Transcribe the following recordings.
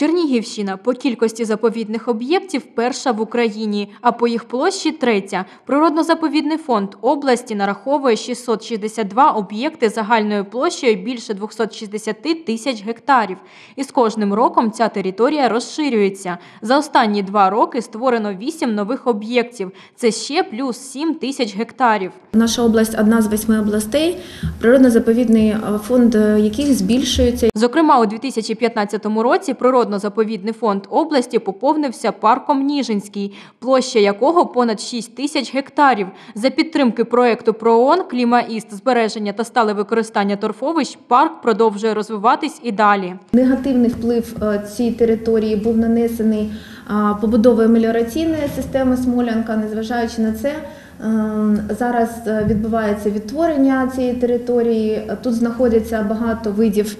Чернігівщина по кількості заповідних об'єктів перша в Україні, а по їх площі третя. Природно-заповідний фонд області нараховує 662 об'єкти загальною площею більше 260 тисяч гектарів. І з кожним роком ця територія розширюється. За останні два роки створено 8 нових об'єктів. Це ще плюс 7 тисяч гектарів. Наша область одна з восьми областей, природно-заповідний е, фонд е, яких збільшується. Зокрема, у 2015 році природно-заповідний фонд області поповнився парком Ніжинський, площа якого понад 6 тисяч гектарів. За підтримки проекту ПРООН «Клімаіст. Збереження та стале використання торфовищ парк продовжує розвиватись і далі. Негативний вплив е, цієї території був нанесений побудовою меліораційної системи Смолянка. Незважаючи на це, е, зараз е, відбувається відтворення цієї території. Тут знаходяться багато видів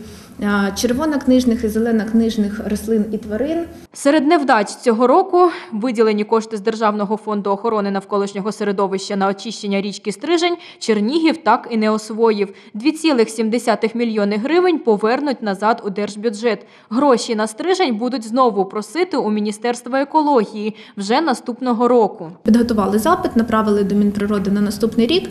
червонокнижних і зеленокнижних рослин і тварин. Серед невдач цього року виділені кошти з Державного фонду охорони навколишнього середовища на очищення річки Стрижень Чернігів так і не освоїв. 2,7 мільйони гривень повернуть назад у держбюджет. Гроші на Стрижень будуть знову просити у Міністерства екології вже наступного року. Підготували запит, направили до Мінприроди на наступний рік.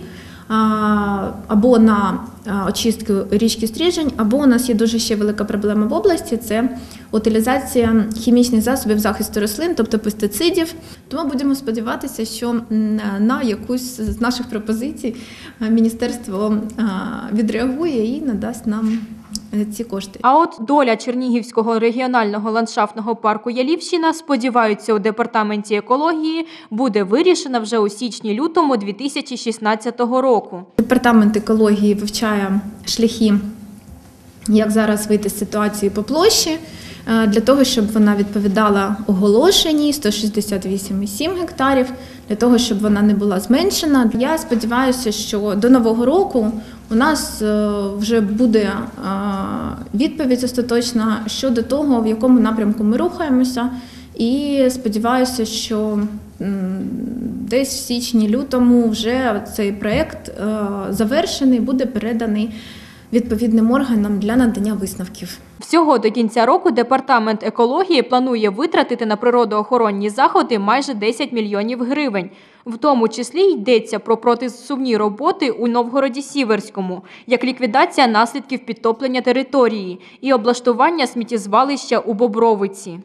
Або на очистку річки Стрижень, або у нас є дуже ще велика проблема в області це утилізація хімічних засобів захисту рослин, тобто пестицидів. Тому будемо сподіватися, що на якусь з наших пропозицій міністерство відреагує і надасть нам ці кошти. А от доля Чернігівського регіонального ландшафтного парку Ялівщина, сподіваються, у департаменті екології буде вирішена вже у січні-лютому 2016 року. Департамент екології вивчає шляхи, як зараз вийти з ситуації по площі, е, для того, щоб вона відповідала оголошеній 168,7 гектарів, для того, щоб вона не була зменшена. Я сподіваюся, що до нового року у нас е, вже буде е, відповідь остаточна щодо того, в якому напрямку ми рухаємося. І сподіваюся, що десь в січні-лютому вже цей проект е, завершений, буде переданий відповідним органам для надання висновків. Всього до кінця року департамент екології планує витратити на природоохоронні заходи майже 10 мільйонів гривень. В тому числі йдеться про протисувні роботи у Новгороді Сіверському, як ліквідація наслідків підтоплення території і облаштування сміттєзвалища у Бобровиці.